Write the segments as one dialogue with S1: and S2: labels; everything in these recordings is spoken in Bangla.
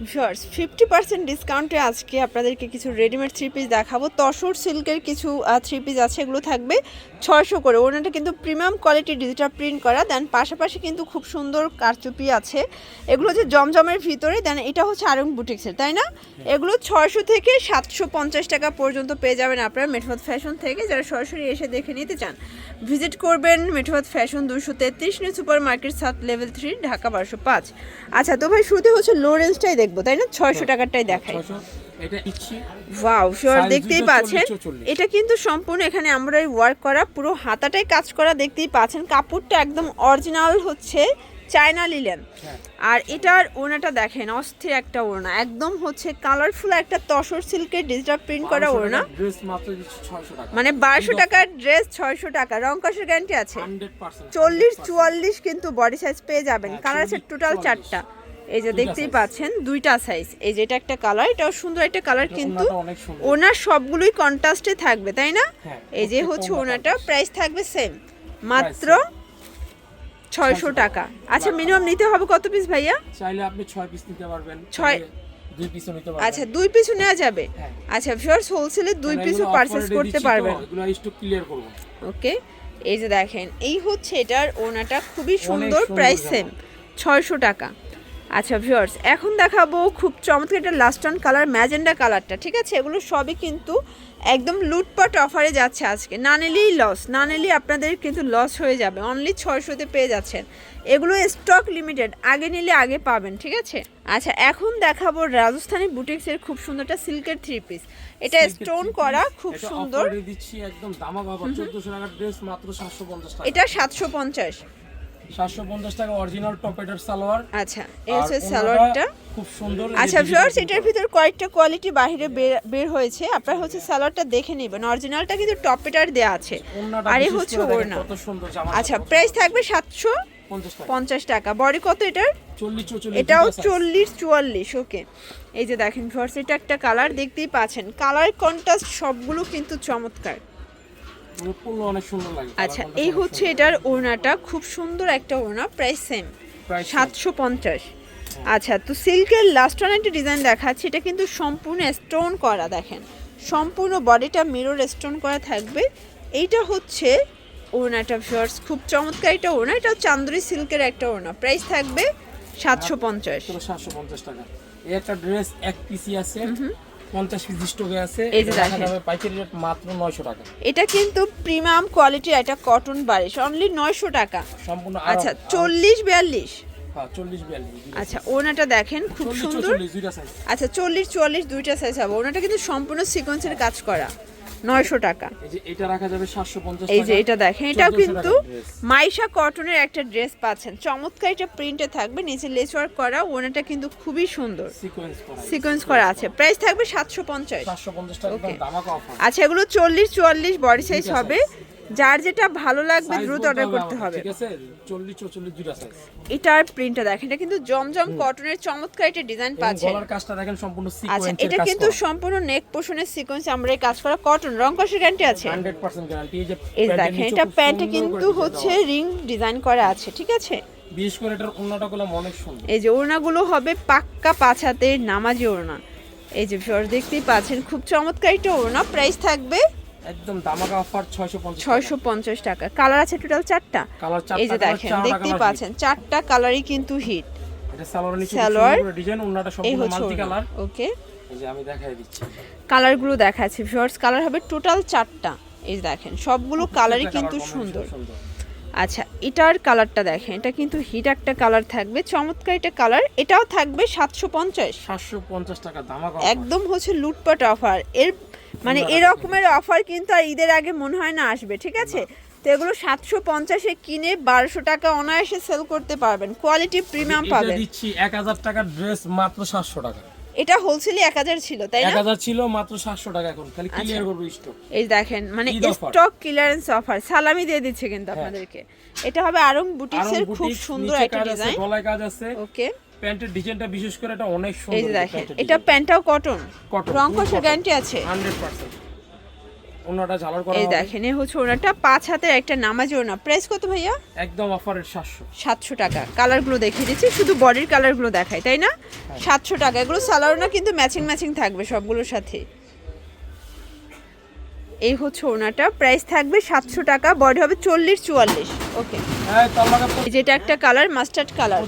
S1: ভিউয়ার্স ফিফটি পার্সেন্ট ডিসকাউন্টে আজকে আপনাদেরকে কিছু রেডিমেড থ্রি পিস দেখাবো। তসর সিল্কের কিছু থ্রি পিস আছে, এগুলো থাকবে। ছয়শো করে। ওনাটা কিন্তু প্রিমিয়াম কোয়ালিটির ডিজিটাল প্রিন্ট করা। দেন পাশাপাশি কিন্তু খুব সুন্দর কারচুপি আছে। এগুলো হচ্ছে জমজমের ভিতরে। দেন এটা হচ্ছে আরং বুটিক্সের তাই না? এগুলো ছয়শো থেকে সাতশো পঞ্চাশ টাকা পর্যন্ত পেয়ে যাবেন আপনারা মেঠোয়াত ফ্যাশন থেকে। যারা সরাসরি এসে দেখে নিতে চান ভিজিট করবেন মেঠোয়াত ফ্যাশন দুশো তেত্রিশ নিউ সুপার মার্কেট সাত লেভেল থ্রি ঢাকা বারোশো পাঁচ। আচ্ছা তো ভাই শুরুতে হচ্ছে লো রেঞ্জটাই দেখব তাই না? ছয়শো টাকারটাই দেখাই।
S2: ছশো এটা ইচ্ছি।
S1: ওয়াও শিওর দেখতেই পাচ্ছেন।
S2: 40, 40
S1: এটা কিন্তু সম্পূর্ণ এখানে আমরা ওয়ার্ক করা পুরো হাতাটাই কাজ করা দেখতেই পাচ্ছেন। কাপড়টা একদম অরিজিনাল হচ্ছে চায়না লিলেন
S2: হ্যাঁ।
S1: আর এটার ওড়নাটা দেখেন অস্থির একটা ওড়না। একদম হচ্ছে কালারফুল একটা তসর সিল্কের ডিজিটাল প্রিন্ট করা ওড়না। মানে বারোশো টাকার ড্রেস ছয়শো টাকা। রং কষের গ্যারান্টি আছে। চল্লিশ চুয়াল্লিশ কিন্তু বডি সাইজ পেয়ে যাবেন। কালার আছে টোটাল চারটা। এই যে দেখতেই পাচ্ছেন দুইটা সাইজ এই যে এটা একটা কালার এটাও সুন্দর একটা কালার কিন্তু। ওনার সবগুলোই কন্ট্রাস্টে থাকবে তাই না?
S2: হ্যাঁ,
S1: এই যে হচ্ছে ওনাটা প্রাইস থাকবে সেম মাত্র ছয়শো টাকা। আচ্ছা মিনিমাম নিতে হবে কত পিস ভাইয়া?
S2: চাইলে আপনি ছয় পিস নিতে পারবেন
S1: ছয়-
S2: দুই পিসও নিতে পারবেন।
S1: আচ্ছা দুই পিসও নেওয়া যাবে?
S2: হ্যাঁ।
S1: আচ্ছা ভিউয়ার্স হোলসেলে দুই পিসও পারচেস করতে পারবেন।
S2: এগুলো স্টক ক্লিয়ার করব।
S1: ওকে এই যে দেখেন এই হচ্ছে এটার ওনাটা খুবই সুন্দর প্রাইস সেম ছয়শো টাকা। আচ্ছা ভিউয়ার্স এখন দেখাবো খুব চমৎকার একটা লাস্টন কালার ম্যাজেন্ডা কালারটা ঠিক আছে? এগুলো সবই কিন্তু একদম লুটপাট অফারে যাচ্ছে আজকে। না নিলেই লস না নিলেই আপনাদের কিন্তু লস হয়ে যাবে। অনলি ছয়শোতে পেয়ে যাচ্ছেন। এগুলো স্টক লিমিটেড আগে নিলে আগে পাবেন ঠিক আছে? আচ্ছা এখন দেখাবো রাজস্থানী বুটিক্সের খুব সুন্দর একটা সিল্কের থ্রি পিস এটা স্টোন করা খুব সুন্দর।
S2: দিচ্ছি একদম দামা বাবা চোদ্দশো টাকার ড্রেস মাত্র সাতশো পঞ্চাশ টাকা।
S1: এটা সাতশো পঞ্চাশ
S2: সাতশো পঞ্চাশ টাকা অরিজিনাল টপ এটার সালোয়ার।
S1: আচ্ছা হচ্ছে সালোয়ারটা।
S2: খুব সুন্দর
S1: আচ্ছা ভিউয়ার্স এটার ভিতর কয়েকটা কোয়ালিটি বাইরে বের- হয়েছে। আপনারা হচ্ছে সালোয়ারটা দেখে নেবেন। অরিজিনালটা কিন্তু টপেটার দেওয়া আছে। আর এই হচ্ছে ওড়না।
S2: কত সুন্দর জামা
S1: আচ্ছা প্রাইস থাকবে সাতশো
S2: পঞ্চাশ টাকা।
S1: বডি কত এটার? এটাও চল্লিশ চুয়াল্লিশ ওকে এই যে দেখেন ভিউয়ার্স এটা একটা কালার দেখতেই পাচ্ছেন। কালার কন্ট্রাস্ট সবগুলো কিন্তু চমৎকার। আচ্ছা এই হচ্ছে এটার ওড়নাটা খুব সুন্দর একটা ওড়না প্রাইস সেম সাতশো পঞ্চাশ। আচ্ছা তো সিল্কের লাস্ট ওয়ান একটা ডিজাইন দেখাচ্ছি এটা কিন্তু সম্পূর্ণ স্টোন করা দেখেন। সম্পূর্ণ বডিটা মিরর স্টোন করা থাকবে। এইটা হচ্ছে ওড়নাটা ভিউয়ার্স খুব চমৎকার একটা ওড়না এটা চান্দরি সিল্কের একটা ওড়না প্রাইস থাকবে সাতশো পঞ্চাশ।
S2: সাতশো পঞ্চাশ টাকা। এই একটা ড্রেস এক পিসি আছে। পঞ্চাশ পিস স্টকে আছে।
S1: এই যে
S2: এটা
S1: দেখেন।
S2: পাইকারি রেট মাত্র নয়শো টাকা।
S1: এটা কিন্তু প্রিমিয়াম কোয়ালিটির একটা কটন বারিশ অনলি নয়শো টাকা।
S2: সম্পূর্ণ
S1: আচ্ছা চল্লিশ বিয়াল্লিশ।
S2: হ্যাঁ
S1: আচ্ছা ওনাটা দেখেন খুব সুন্দর। আচ্ছা চল্লিশ চুয়াল্লিশ দুইটা সাইজ হবে। ওনাটা কিন্তু সম্পূর্ণ সিকোয়েন্সের কাজ করা। নয়শো টাকা।
S2: এই যে এটা রাখা যাবে সাতশো পঞ্চাশ
S1: এই যে এটা দেখেন এটাও কিন্তু মাইশা কটনের একটা ড্রেস পাচ্ছেন। চমৎকার এটা প্রিন্টে থাকবে নিচে লেস ওয়ার্ক করা ওনাটা কিন্তু খুবই সুন্দর।
S2: সিকোয়েন্স করা
S1: আছে প্রাইস থাকবে সাতশো পঞ্চাশ।
S2: অফার
S1: আচ্ছা এগুলো চল্লিশ চুয়াল্লিশ বডি সাইজ হবে। যার যেটা ভালো লাগবে দ্রুত অর্ডার করতে হবে।
S2: ঠিক আছে? চল্লিশ চল্লিশ দুইটা সাইজ
S1: এটার প্রিন্টটা দেখেন এটা কিন্তু জমজম কটনের চমৎকার একটা ডিজাইন
S2: এবং
S1: পাচ্ছেন
S2: গলার কাজটা দেখেন সম্পূর্ণ
S1: আচ্ছা এটা কিন্তু সম্পূর্ণ নেক পোষণের সিকোয়েন্স আমরা এই কাজ করা কটন রং কষের গ্যারান্টি আছে?
S2: 100% গ্যারান্টি এই যে
S1: এই দেখেন এটা প্যান্টে কিন্তু হচ্ছে রিং ডিজাইন করা আছে ঠিক আছে?
S2: বিশেষ করে এটার ওন্নাটা গুলো অনেক সুন্দর।
S1: এই যে ওড়নাগুলো হবে পাক্কা পাছাতে নামাজি ওড়না। এই যে ভিউয়ার দেখতেই পাচ্ছেন খুব চমৎকার একটা ওড়না প্রাইস থাকবে
S2: একদম দামাকা অফার 650
S1: ছয়শো পঞ্চাশ টাকা। কালার আছে টোটাল চারটা? এই যে দেখেন দেখতেই পাচ্ছেন চারটা কালারই কিন্তু হিট
S2: এটা সালোয়ার নিচে
S1: সালোয়ার
S2: ডিজাইন ওন্নাটা সম্পূর্ণ মাল্টি কালার
S1: ওকে
S2: এই যে আমি দেখাই দিচ্ছি।
S1: কালারগুলো দেখাচ্ছি ভিউয়ার্স কালার হবে টোটাল চারটা। এই দেখেন সবগুলো কালারই কিন্তু সুন্দর। আচ্ছা এটার কালারটা দেখেন এটা কিন্তু হিট একটা কালার থাকবে। চমৎকার একটা কালার এটাও থাকবে সাতশো পঞ্চাশ।
S2: 750 টাকা দামাকা
S1: একদম হচ্ছে লুটপাট অফার এর মানে এরকমের অফার কিন্তু আর ঈদের আগে মনে হয় না আসবে ঠিক আছে? তো এগুলো সাতশো পঞ্চাশে কিনে বারোশো টাকা অনায়াসে সেল করতে পারবেন। কোয়ালিটি প্রিমিয়াম পাবেন।
S2: দিচ্ছি 1000 টাকার ড্রেস মাত্র 700 টাকা।
S1: এটা হোলসেলে এক হাজার ছিল তাই না?
S2: 1000 ছিল মাত্র 700 টাকা এখন। খালি ক্লিয়ার করব স্টক
S1: এই দেখেন মানে স্টক ক্লিয়ারেন্স অফার সালামি দিয়ে দিচ্ছে কিন্তু
S2: হ্যাঁ।
S1: আপনাদেরকে। এটা হবে আরং বুটিক্সের খুব সুন্দর একটা ডিজাইন
S2: গলায় কাজ আছে।
S1: ওকে
S2: প্যান্টের ডিজাইনটা বিশেষ করে এটা অনেক
S1: এই যে দেখেন এটা। প্যান্টটাও কটন রং কষের গ্যারান্টি আছে।
S2: 100% ওনাটা ঝালার করা
S1: এই দেখেন এই হচ্ছে ওনাটা পাঁচ হাতের একটা নামাজি ওনা প্রাইস কত ভাইয়া?
S2: একদম অফারের সাতশো।
S1: সাতশো টাকা। কালারগুলো দেখিয়ে দিচ্ছি শুধু বডির কালারগুলো দেখাই তাই না? সাতশো টাকা। এগুলো সালোয়ার কিন্তু ম্যাচিং ম্যাচিং থাকবে সবগুলোর সাথে। এই হচ্ছে ওনাটা। প্রাইস থাকবে সাতশো টাকা বডি হবে চল্লিশ চুয়াল্লিশ। ওকে যেটা একটা কালার মাস্টার্ড কালার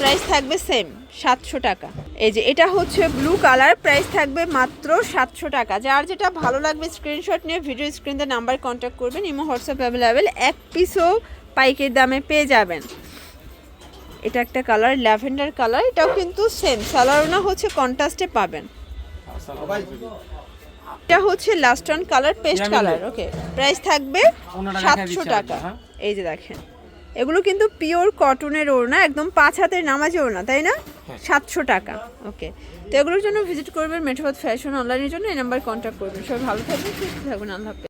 S1: প্রাইস থাকবে সেম সাতশো টাকা। এই যে এটা হচ্ছে ব্লু কালার প্রাইস থাকবে মাত্র সাতশো টাকা। যার যেটা ভালো লাগবে স্ক্রিনশট নিয়ে ভিডিও স্ক্রিনে নাম্বার কন্ট্যাক্ট করবেন ইমো হোয়াটসঅ্যাপ অ্যাভেলেবেল এক পিসও পাইকের দামে পেয়ে যাবেন। এটা একটা কালার ল্যাভেন্ডার কালার এটাও কিন্তু সেম সালোয়ারনা হচ্ছে কন্ট্রাস্টে পাবেন। এটা হচ্ছে last one colour paste colour okay price থাকবে সাতশো টাকা।
S2: হ্যাঁ?
S1: এই যে দেখেন। এগুলো কিন্তু পিওর কটনের ওড়না একদম পাঁচ হাতের নামাজে ওড়না তাই না?
S2: হ্যাঁ।
S1: সাতশো টাকা ওকে তো এগুলোর জন্য ভিজিট করবেন মেঠোপাত ফ্যাশন অনলাইনের জন্য এই নাম্বার কন্ট্যাক্ট করবেন। সবাই ভালো থাকবেন সুস্থ থাকবেন আল্লাহ